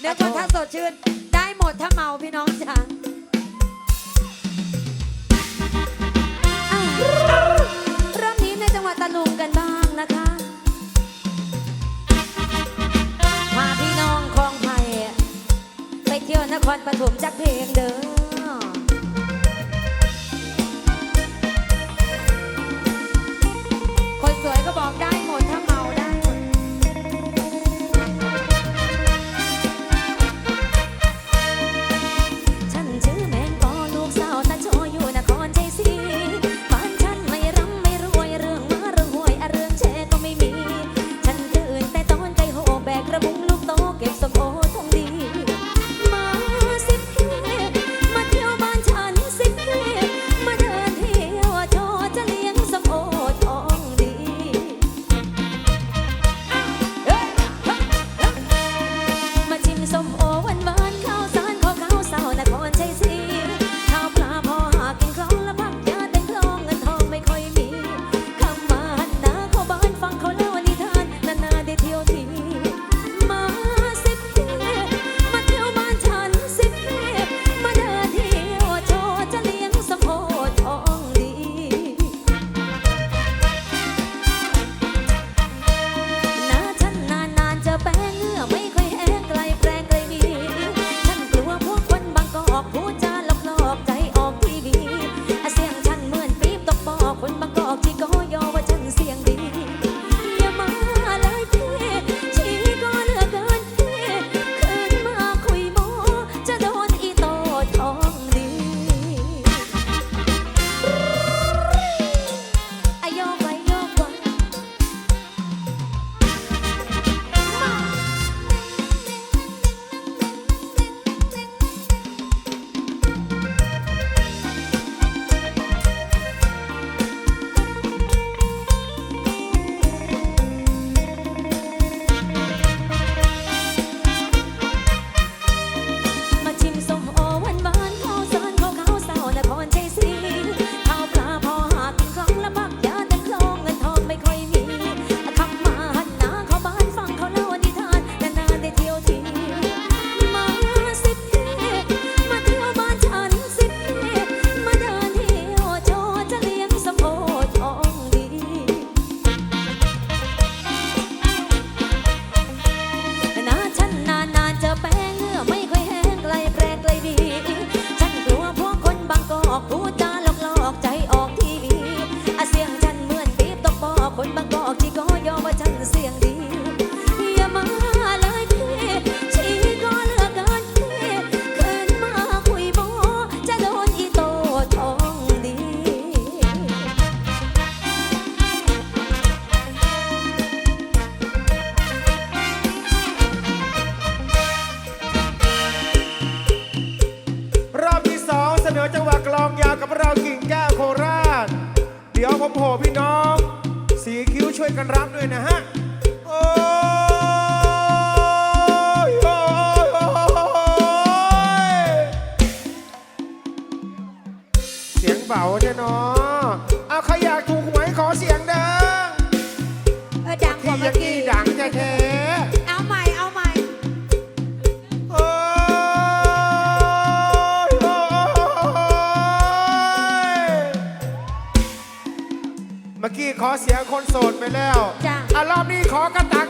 เนื้อคนถ้าสดชื่น ได้หมดถ้าเมาพี่น้องจ๋าเริ่มนี้ในจังหวัดตะลุงกันบ้างนะคะพาพี่น้องคลองไผ่ไปเที่ยวนครปฐมจักเพลงเด้อคนสวยก็บอกได้ บโหพี่น้อง สีคิ้วช่วยกันรับด้วยนะฮะ โอ้ยโอ้ยโอ้ยเสียงเบาใช่น้อง ขอเสียงคนโสดไปแล้วอะรอบนี้ขอกระตัง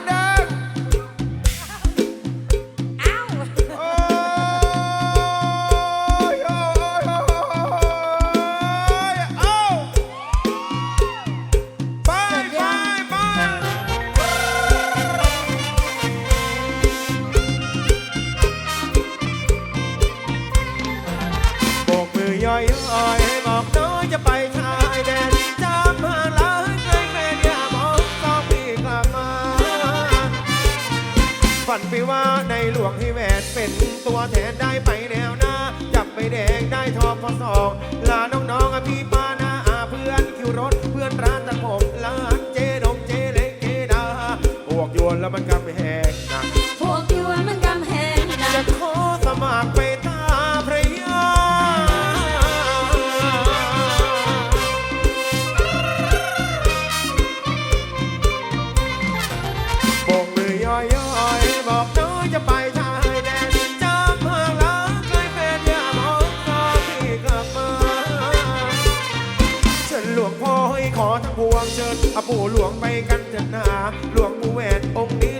วงให้แหวนเป็นตัวแทนได้ไป ปู่หลวงไปกันเถิดนาหลวงปู่แหวนองค์นี้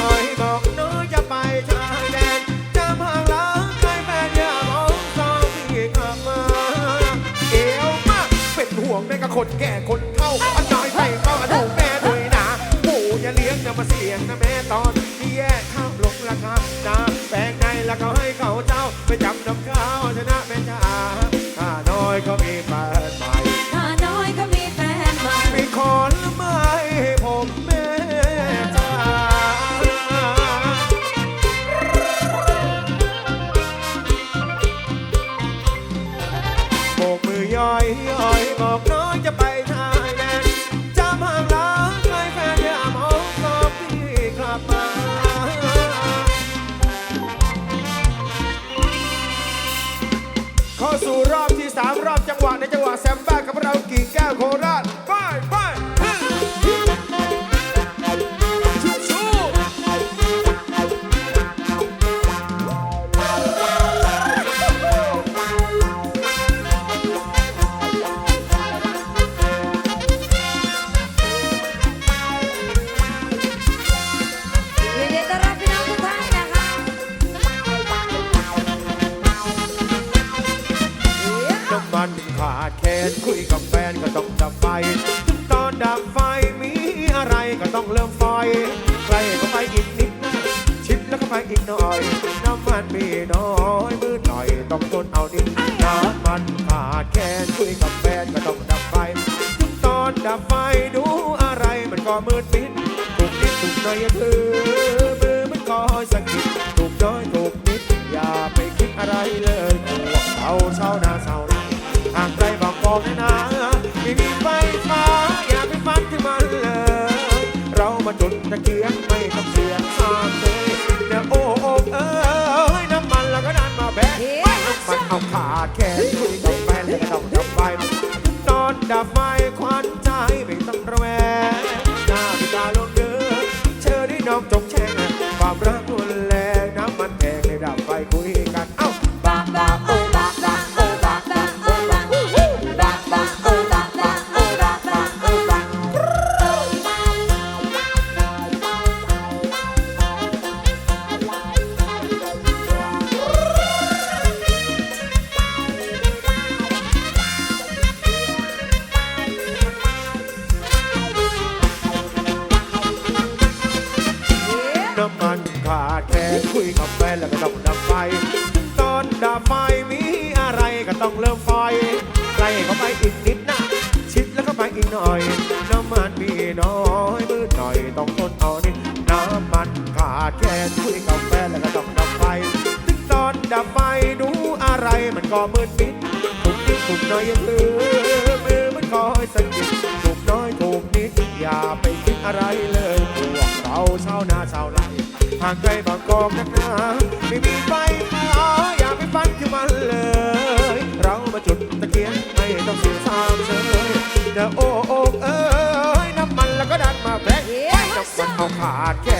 อยย่อยบอกหนูจะไปชายแดนจะพังล้างใครแฟนอย่ามองสองพี่กลับมา เอวมากเป็นห่วงแม่กับคนแก่คน เข้าสู่รอบที่ 3 รอบจังหวะในจังหวะแซมบ้ากับเรากิ่งแก้วโคราชไปไป ดับไฟดูอะไรมันก็มืดมิดถูกนิดถูกหน่อยอย่าถือมือมันคอยสะกิดถูกน้อยถูกนิด อย่าไปคิดอะไรเลยพวกเราเช้านาเช้าไรหากใครบอกบอกนะนะไม่มีไฟฟ้าอย่าไปฟันที่มันเลยเรามาจุดตะเกียงไม่ต้องเสียงสามเลยเดี๋ยวโอ้โอ้เอ้ยน้ำมันแล้วก็ดันมาแบกน้ำมันเอาขาดแขนคุยกับแฟนแล้วก็ต้องดับไฟนอนดับไฟ ก็มืดมิดถูกนิดถูกน้อยอยังลืมมือมันคอยสะกิดถูกน้อยถูกนิด อย่าไปคิดอะไรเลยพวกเราชาวนาชาวไร่ห่างไกลบางกอกนักหนาไม่มีไฟฟ้าอย่าไปฟันที่มันเลย เรามาจุดตะเกียงไม่ต้องเสียสามเชยเดี๋ยวโอ้โอ้เอ้ยน้ำมันแล้วก็ดันมาแบกน้ำมันเอาขาดแขนคุ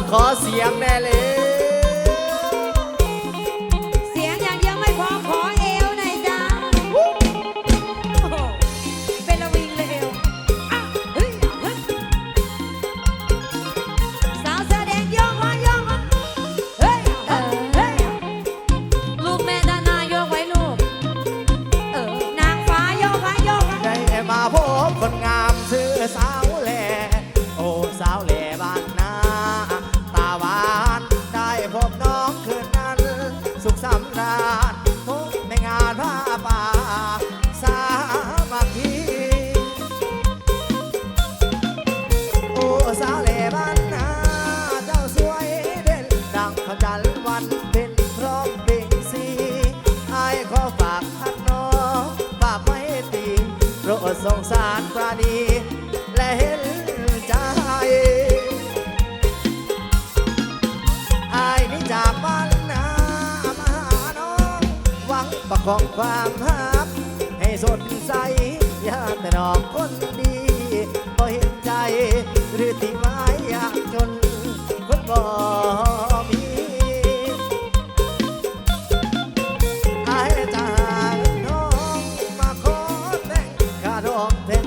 ดขอเสียงแน่เลย สงสารประดีและเห็นใจอายนี่จากบ้านนามาหาน้อง หวังประคองความหักให้สดใส อยาแต่นอกคน walk that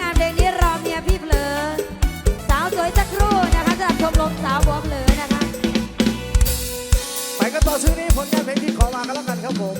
งานเพลงนี้รอเมียพี่เพลอสาวสวยสักครู่นะคะจะหรับชมรมสาวบัวเพลยนะคะ ไปกันต่อชื่อนี้ผลงานเพลงที่ขอมากันแล้วกันครับผม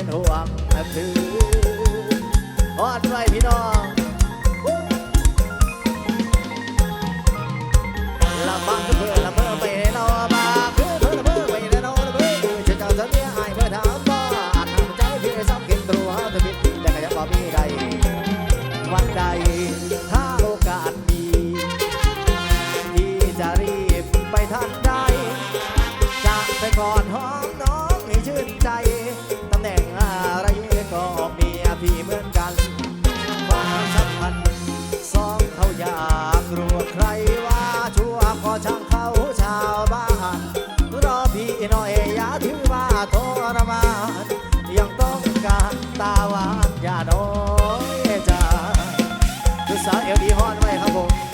็นห่วงนับถือออดไรพี่น้องลำบากเพื่อลำเพื่อไปนอมาคือเพื่อเพื่อไปนอนเพื่อจะเจ้เสียหเพื่อถามว่าอาจทใจพี่ซ้ำกินตัวเอาแต่ผิดแต่ก็บ่มีใดวันใดถ้าโอกาสดีที่จะรีบไปทันไดจะไปกอดหอมน้องให้ชื่นใจ 有幾好啊，咁你幸福。